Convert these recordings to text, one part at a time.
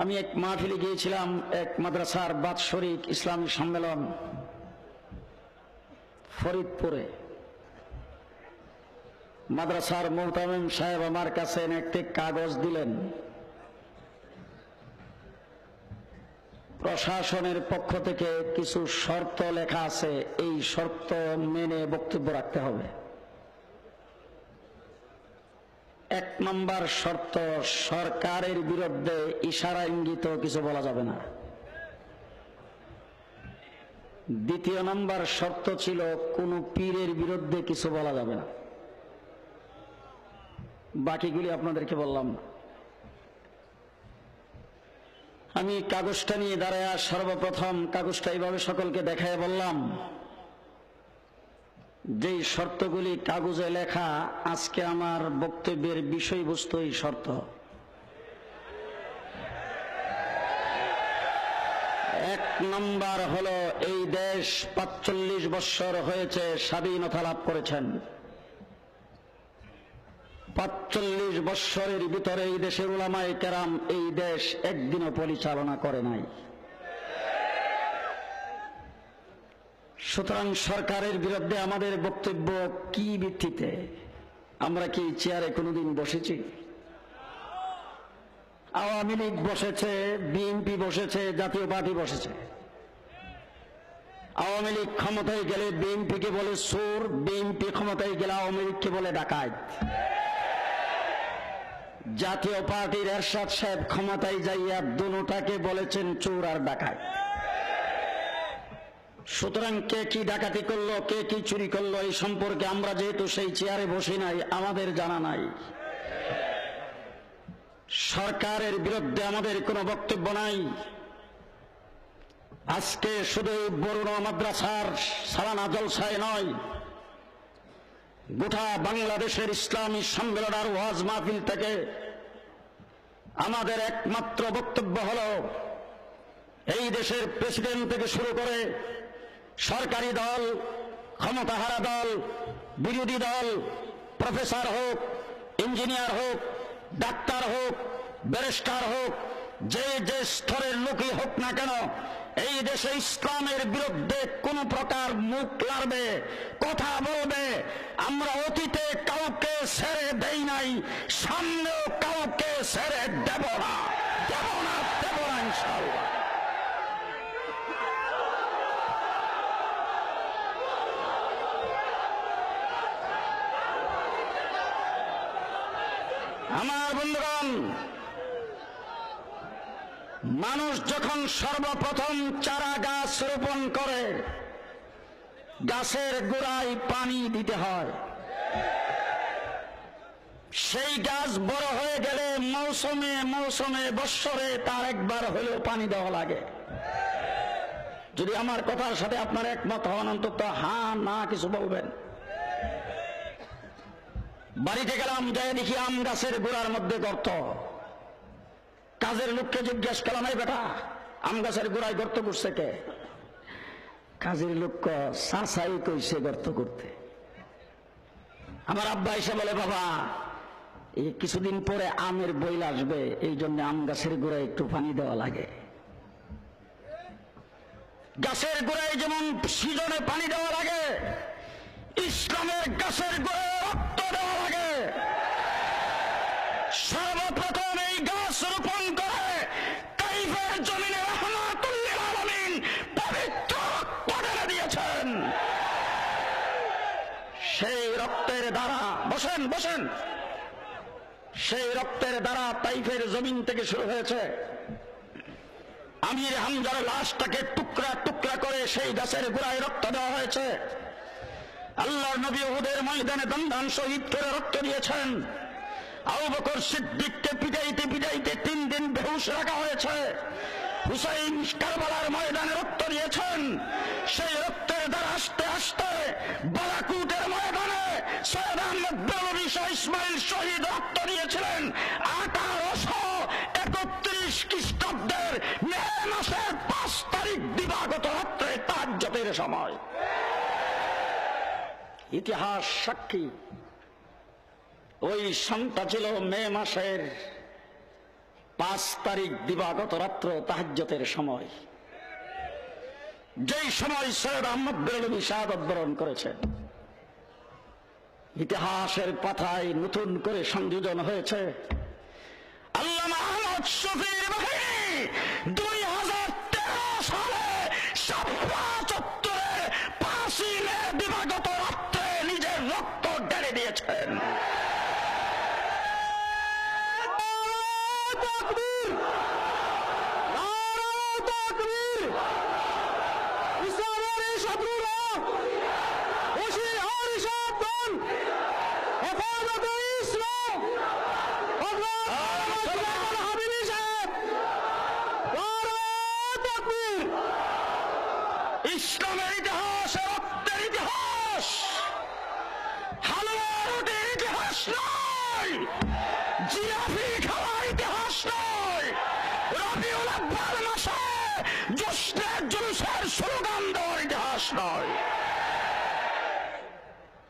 আমি এক মাহফিলে গিয়েছিলাম এক মাদ্রাসার বাৎসরিক ইসলামী সম্মেলন ফরিদপুরে। মাদ্রাসার মোহতামিম সাহেব আমার কাছে একটি কাগজ দিলেন। প্রশাসনের পক্ষ থেকে কিছু শর্ত লেখা আছে, এই শর্ত মেনে বক্তব্য রাখতে হবে। এক নম্বর শর্ত, সরকারের বিরুদ্ধে ইশারা ইঙ্গিত কিছু বলা যাবে না। দ্বিতীয় নম্বর শর্ত ছিল, কোন পীরের বিরুদ্ধে কিছু বলা যাবে না। বাকিগুলি আপনাদেরকে বললাম। আমি কাগজটা নিয়ে দাঁড়ায় সর্বপ্রথম কাগজটা এইভাবে সকলকে দেখায় বললাম যেই শর্তগুলি কাগজে লেখা, আজকে আমার বক্তব্যের বিষয়বস্তু এই শর্ত। এক নম্বর হল, এই দেশ পাঁচচল্লিশ বৎসর হয়েছে স্বাধীনতা লাভ করেছেন। পাঁচচল্লিশ বৎসরের ভিতরে এই দেশের উলামায়ে কেরাম এই দেশ একদিনও পরিচালনা করে নাই। সুতরাং সরকারের বিরুদ্ধে আমাদের বক্তব্য কি ভিত্তিতে? আমরা কি চেয়ারে কোনোদিন বসেছি? আওয়ামী লীগ বসেছে, বিএনপি বসেছে, জাতীয় পার্টি বসেছে। আওয়ামী লীগ ক্ষমতায় গেলে বিএনপিকে বলে সোর, বিএনপি ক্ষমতায় গেলে আওয়ামী লীগকে বলে ডাকাত। জাতীয় পার্টির এরশাদ সাহেব ক্ষমতায় যাইয়া দুটাকে বলেছেন চোর আর ডাকাত। সুতরাং কে কি ডাকাতি করল, কে কি চুরি করল, এই সম্পর্কে আমরা যেহেতু সেই চেয়ারে বসি নাই, আমাদের জানা নাই। সরকারের বিরুদ্ধে আমাদের কোনো বক্তব্য নাই। আজকে শুধু বরুণ মাদ্রাসার সালানা জলসায় নয়, গোটা বাংলাদেশের ইসলামী সম্মেলন আর ওয়াজ মাহফিল থেকে আমাদের একমাত্র বক্তব্য হল, এই দেশের প্রেসিডেন্ট থেকে শুরু করে সরকারি দল, ক্ষমতাহারা দল, বিরোধী দল, প্রফেসর হোক, ইঞ্জিনিয়ার হোক, ডাক্তার হোক, ব্যারিস্টার হোক, যে যে স্তরের লোকই হোক না কেন, এই দেশে ইসলামের বিরুদ্ধে কোন প্রকার মুখ লাড়বে, কথা বলবে, আমরা অতীতে কাউকে ছেড়ে দেই নাই, সামনেও কাউকে ছেড়ে দেব দেব না দেব না ইনশাল্লাহ আমার বন্ধুগণ, মানুষ যখন সর্বপ্রথম চারা গাছ রোপণ করে, গাছের গোড়ায় পানি দিতে হয়। সেই গাছ বড় হয়ে গেলে মৌসুমে মৌসুমে বৎসরে তার একবার হলেও পানি দেওয়া লাগে। যদি আমার কথার সাথে আপনার একমত হন, অন্তত হা না কিছু বলবেন। বাড়িতে গেলাম যাই দেখি আম গাছের গোড়ার মধ্যে গর্ত। কাজের লোককে জিজ্ঞেস করলাম, এই বেটা, আম গাছের গোড়ায় গর্ত করছে কে? কাজের লোক সাসাই কইছে গর্ত করতে? আমার আব্বা এসে বলে, বাবা, এই কিছুদিন পরে আমের বইল আসবে, এই জন্য আম গাছের গোড়ায় একটু পানি দেওয়া লাগে। গাছের গোড়ায় যেমন সিজনে পানি দেওয়া লাগে, ইসলামের গাছের গোড়ায় রক্ত দেওয়া লাগে সর্বপ্রথম এই গাছ রোপণ করে কাইফের জমিনে রহমাতুল্লিল আলামিন পবিত্র রক্ত ঢেলে দিয়েছেন সেই রক্তের দ্বারা, বসেন বসেন। সেই রক্তের দ্বারা তাইফের জমিন থেকে শুরু হয়েছে। আমির হামজার লাশটাকে টুকরা টুকরা করে সেই গাছের গোড়ায় রক্ত দেওয়া হয়েছে। আল্লাহ নবী উহুদের ময়দানে দন্দান শহীদ করে রক্ত দিয়েছেন। আবু বকর সিদ্দিককে পিটাইতে পিটাইতে তিন দিন বেহুশ রাখা হয়েছে। হুসাইন কারবালার ময়দানে রক্ত দিয়েছেন। সেই রক্তের দ্বারা আস্তে আস্তে বালাকুটের ময়দানে সৈয়দ আহমদ শাহ ইসমাইল শহীদ রক্ত দিয়েছিলেন। আঠারোশো একত্রিশ খ্রিস্টাব্দের মে মাসের পাঁচ তারিখ দিবাগত রাত্রে তাজ্জতের সময়। ইতিহাস সাক্ষী। ওই সন্তা ছিল মে মাসের পাঁচ তারিখ দিবাগত রাত্র তাহাজ্যতের সময়। যেই সময় সৈয়দ আহমদ বেরলবী শাহাদত বরণ করেছেন ইতিহাসের পাথায় নতুন করে সংযোজন হয়েছে। আল্লাহ আহমদ শফির দুই হাজার তেরো সালে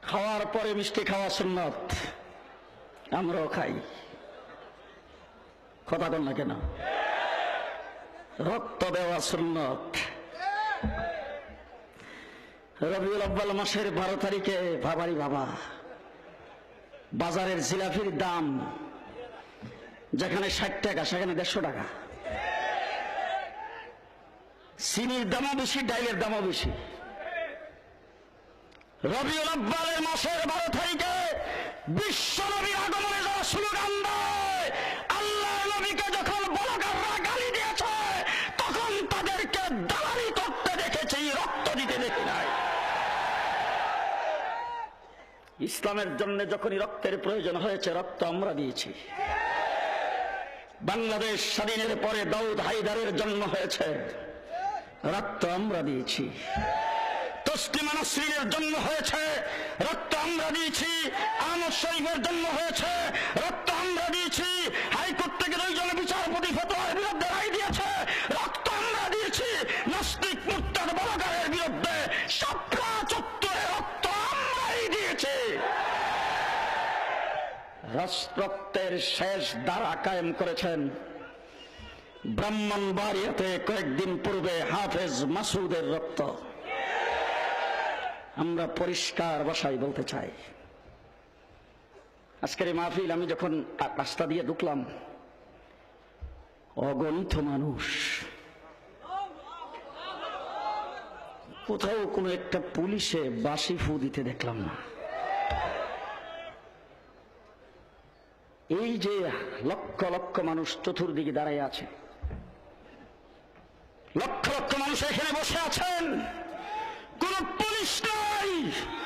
খাওয়ার পরে মিষ্টি খাওয়া সুন্নত, আমরাও খাই। কথা বল না কেন? রক্ত দেওয়া সুন্নত। রবিউল আব্বাল মাসের বারো তারিখে, ভাবারি বাবা, বাজারের জিলাপির দাম, যেখানে ষাট টাকা, সেখানে দেড়শো টাকা। চিনির দামও বেশি, ডাইলের দামও বেশি। রবিউল আব্বালের মাসের বারো তারিখে বিশ্ব নবীর আগমনে যারা স্লোগান দেয় আল্লাহ নবীকে যখন বলগাররা গালি দিয়েছে, তখন তাদেরকে দালালি করতে দেখেছি, রক্ত দিতে দেখি নাই। ইসলামের জন্য যখনই রক্তের প্রয়োজন হয়েছে, রক্ত আমরা দিয়েছি। বাংলাদেশ স্বাধীনের পরে দাউদ হাইদারের জন্ম হয়েছে, রক্ত আমরা দিয়েছি। হয়েছে, রক্ত আমরা দিয়েছি, আহমদ শরীফের হয়েছে, রক্ত আমরা দিয়েছি, হাইকোর্ট থেকে দুইজন বিচারপতি বিরুদ্ধে রায় দিয়েছে, রক্ত আমরা দিয়েছি, নাস্তিক মুক্তার বলাকারের বিরুদ্ধে চত্বরে রক্ত আমরাই দিয়েছি। রাষ্ট্রত্বের শেষ দ্বারা কায়েম করেছেন ব্রাহ্মণবাড়িয়াতে কয়েকদিন পূর্বে হাফেজ মাসুদের রক্ত। আমরা পরিষ্কার ভাষায় বলতে চাই। আজকের এই মাহফিল আমি যখন রাস্তা দিয়ে ঢুকলাম, অগণিত মানুষ। কোথাও কোনো একটা পুলিশে বাসি ফু দিতে দেখলাম না। এই যে লক্ষ লক্ষ মানুষ চতুর্দিকে দাঁড়ায় আছে, লক্ষ লক্ষ মানুষ এখানে বসে আছেন। নাই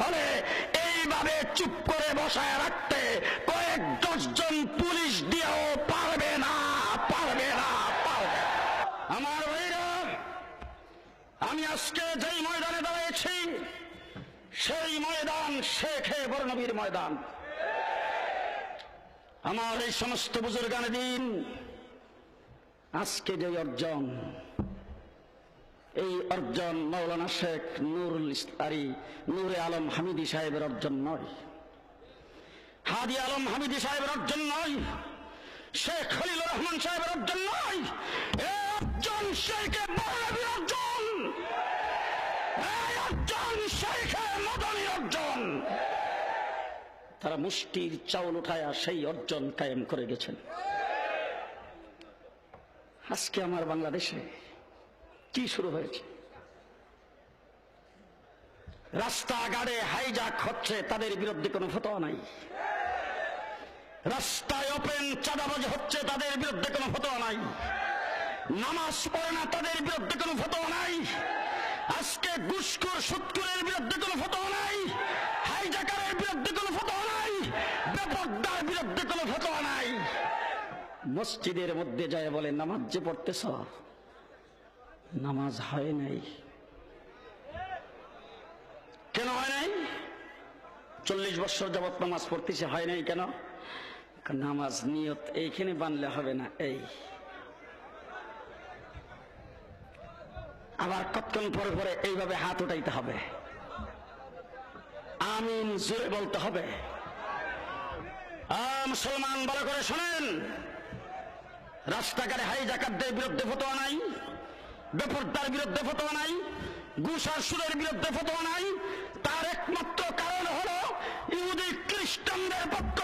হলে এইভাবে চুপ করে বসায় রাখতে কয়েক দশজন পুলিশ দিয়েও পারবে না পারবে না, পারবে আমার ভাইরা, আমি আজকে যেই ময়দানে দাঁড়িয়েছি, সেই ময়দান শেখে বর্ণবীর ময়দান। আমার এই সমস্ত বুজুর্গান দিন, আজকে যে অর্জন এই অর্জন মৌলানা শেখ নুরুল ইসলারি নূরে আলম হামিদি সাহেবের অর্জন নয়। হাদি আলম হামিদি সাহেবের অর্জন নয়। শেখ খলিলুর রহমান সাহেবের অর্জন নয়। অর্জন শেখে বর্ণবীর অর্জন। অর্জন শেখে মদনী অর্জন। তারা মুষ্টির চাউল উঠায়া সেই অর্জন কায়েম করে গেছেন। আজকে আমার বাংলাদেশে কি শুরু হয়েছে? রাস্তাঘাটে হাইজাক হচ্ছে, তাদের বিরুদ্ধে কোনো ফতোয়া নাই। রাস্তায় ওপেন চাঁদাবাজ হচ্ছে, তাদের বিরুদ্ধে কোনো ফতোয়া নাই। নামাজ পড়ে না, তাদের বিরুদ্ধে কোনো ফতোয়া নাই। আজকে ঘুষখোর সুৎকুরের বিরুদ্ধে কোনো ফতোয়া নাই। হাইজাকারের বিরুদ্ধে কোনো ফতোয়া নাই। বেপরদার বিরুদ্ধে কোনো ফতোয়া নাই। মসজিদের মধ্যে যায় বলে, নামাজ যে পড়তেছ নামাজ হয় নাই। কেন হয় নাই? চল্লিশ বছর যাবত নামাজ পড়তেছে, হয় নাই কেন? নামাজ নিয়ত এইখানে বানলে হবে না, এই। আবার কতক্ষণ পরে পরে এইভাবে হাত উঠাইতে হবে? আমিন জোরে বলতে হবে। মুসলমান বড় করে শোনেন। রাস্তাঘাটে হাই জাকাতদের বিরুদ্ধে ফতোয়া নাই। বেপরদার বিরুদ্ধে ফতোয়া নাই, গুসার সুরের বিরুদ্ধে ফতোয়া নাই। তার একমাত্র কারণ হলো ইহুদি খ্রিস্টানদের পক্ষ